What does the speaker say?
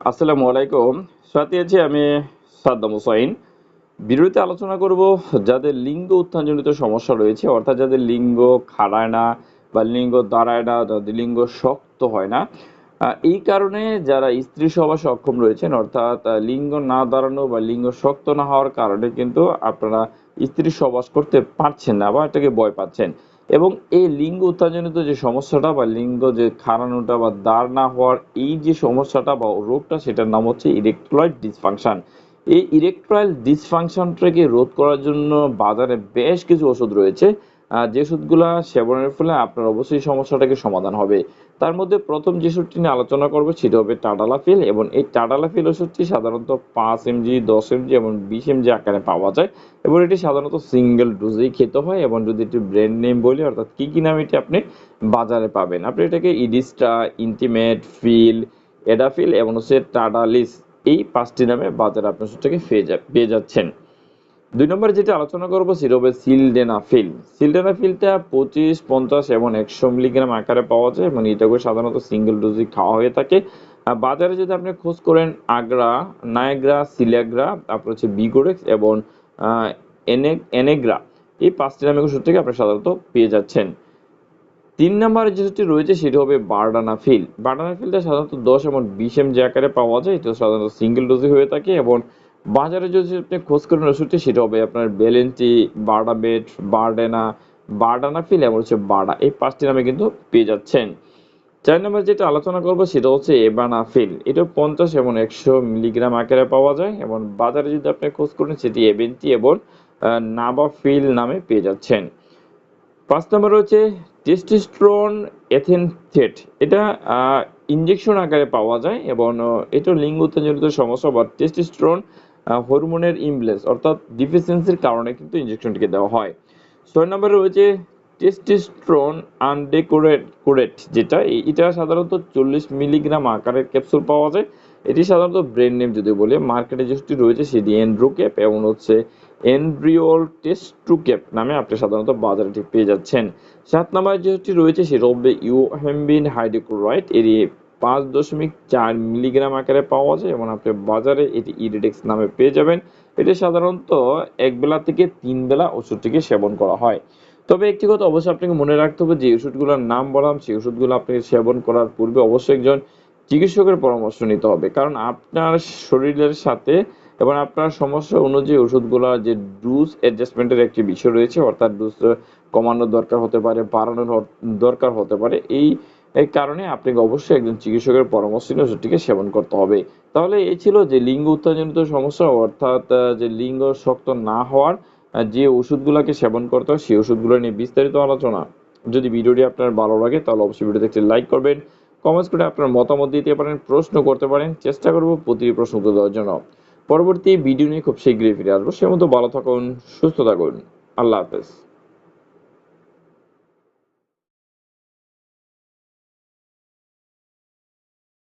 আসসালামু আলাইকুম। সাথে আছি আমি সাদ্দাম হুসাইন। ভিডিওতে আলোচনা করব যাদের লিঙ্গ উত্থানজনিত সমস্যা রয়েছে, অর্থাৎ যাদের লিঙ্গ খাড়ায় না বা লিঙ্গ দাঁড়ায় না, যাদের লিঙ্গ শক্ত হয় না। এই কারণে যারা স্ত্রী সভা সক্ষম রয়েছেন, অর্থাৎ লিঙ্গ না দাঁড়ানো বা লিঙ্গ শক্ত না হওয়ার কারণে কিন্তু আপনারা স্ত্রী সবাস করতে পারছেন না বা এটাকে ভয় পাচ্ছেন। এবং এই লিঙ্গ উত্থানজনিত যে সমস্যাটা বা লিঙ্গ যে খাড়ানোটা বা দাঁড় না হওয়ার এই যে সমস্যাটা বা রোগটা, সেটার নাম হচ্ছে ইরেকট্রয়েড ডিসফাংশন এই ইরেকট্রয়েল ডিসফাংশনটাকে রোধ করার জন্য বাজারে বেশ কিছু ওষুধ রয়েছে। যে সুদগুলা সেবনের ফলে আপনার অবশ্যই সমস্যাটাকে সমাধান হবে। তার মধ্যে প্রথম যে ওষুধটি নিয়ে আলোচনা করব, সেটা হবে টাডালাফিল এবং এই টাডালাফিল ওষুধটি সাধারণত পাঁচ এমজি, দশ এমজি এবং বিশ এমজি আকারে পাওয়া যায় এবং এটি সাধারণত সিঙ্গেল ডোজেই খেতে হয় এবং যদি একটি ব্র্যান্ড নেম বলি, অর্থাৎ কি কি নাম এটি আপনি বাজারে পাবেন। আপনি এটাকে ইডিস্টা, ইন্টিমেট, ফিল, এডাফিল এবং হচ্ছে টাডালিস এই পাঁচটি নামে বাজারে আপনি সেটাকে পেয়ে যা, পেয়ে যাচ্ছেন। দুই নম্বরে যেটা আলোচনা করব সেটা হবে সিলডেনাফিল সিলডেনাফিলটা পঁচিশ, পঞ্চাশ এবং একশো মিলিগ্রাম আকারে পাওয়া যায় এবং এটাকে সাধারণত সিঙ্গেল ডোজই খাওয়া হয়ে থাকে। বাজারে যদি আপনি খোঁজ করেন, আগ্রা, নায়গ্রা, সিলাগ্রা, তারপর হচ্ছে বিগোরেক্স এবং এনে, এনেগ্রা। এই পাঁচটি নামে ওষুধ থেকে আপনি সাধারণত পেয়ে যাচ্ছেন। তিন নম্বরে যে ওষুধটি রয়েছে সেটি হবে বার্ডানাফিল বার্ডানাফিলটা সাধারণত দশ এবং বিশ এম জি আকারে পাওয়া যায়। এটা সাধারণত সিঙ্গেল ডোজই হয়ে থাকে এবং বাজারে যদি আপনি খোঁজ করেন ওষুধটি, সেটা হবে আপনার বেলেন্টি বার্ডাবেট বার্ডেনা বার্ডানাফিল এবং হচ্ছে বার্ডা। এই পাঁচটি নামে কিন্তু পেয়ে যাচ্ছেন। চার নম্বর যেটা আলোচনা করব, সেটা হচ্ছে এবানাফিল এটা পঞ্চাশ এবং একশো মিলিগ্রাম আকারে পাওয়া যায়, এবং বাজারে যদি আপনি খোঁজ করেন, সেটি এভেন্টি এবং নাবাফিল নামে পেয়ে যাচ্ছেন। পাঁচ নম্বর হচ্ছে টেস্টোস্টেরন এথেনথেট এটা ইঞ্জেকশন আকারে পাওয়া যায়, এবং এটা লিঙ্গ উত্তেজনিত সমস্যা বা টেস্টোস্টেরন হরমোনের ইমব্লেস অর্থাৎ ডিফিসিয়েন্সির কারণে কিন্তু ইনজেকশনটিকে দেওয়া হয়। ছয় নম্বরে রয়েছে টেস্টোস্টেরন আনডেকোরেট কোরেট যেটা এটা সাধারণত চল্লিশ মিলিগ্রাম আকারের ক্যাপসুল পাওয়া যায়। এটি সাধারণত ব্রেন নেম যদি বলি মার্কেটে যেটি রয়েছে সেটি এন্ড্রোক্যাপ এবং হচ্ছে এনব্রিওল ক্যাপ নামে আপনি সাধারণত বাজারে পেয়ে যাচ্ছেন। সাত নম্বর যেটি রয়েছে, সেটা হবে ইউহেম্বিন হাইড্রোক্লোরাইড এর পাঁচ দশমিক চার মিলিগ্রাম আকারে পাওয়া যায় এবং আপনি বাজারে এটি ইরিডেক্স নামে পেয়ে যাবেন। এটি সাধারণত এক বেলা থেকে তিন বেলা ওষুধটিকে সেবন করা হয়। তবে একটি কথা অবশ্যই আপনাকে মনে রাখতে হবে, যে ওষুধগুলোর নাম বললাম সেই ওষুধগুলো আপনাকে সেবন করার পূর্বে অবশ্যই একজন চিকিৎসকের পরামর্শ নিতে হবে। কারণ আপনার শরীরের সাথে এবং আপনার সমস্যা অনুযায়ী ওষুধগুলোর যে ডোজ অ্যাডজাস্টমেন্টের একটি বিষয় রয়েছে, অর্থাৎ কমানোর দরকার হতে পারে, বাড়ানোর দরকার হতে পারে, এই এই কারণে আপনাকে অবশ্যই একজন চিকিৎসকের পরামর্শ নিয়ে ওষুধটিকে সেবন করতে হবে। তাহলে এই ছিল যে লিঙ্গ উত্তেজনিত সমস্যা, অর্থাৎ যে লিঙ্গ শক্ত না হওয়ার যে ওষুধগুলোকে সেবন করতে হয়, সেই ওষুধগুলো নিয়ে বিস্তারিত আলোচনা। যদি ভিডিওটি আপনার ভালো লাগে, তাহলে অবশ্যই ভিডিওতে একটি লাইক করবেন। কমেন্টস করে আপনার মতামত দিতে পারেন, প্রশ্ন করতে পারেন, চেষ্টা করব প্রতিটি প্রশ্ন উত্তর দেওয়ার জন্য। পরবর্তী ভিডিও নিয়ে খুব শীঘ্রই ফিরে আসব। সে মতো ভালো থাকুন, সুস্থ থাকুন। আল্লাহ হাফেজ।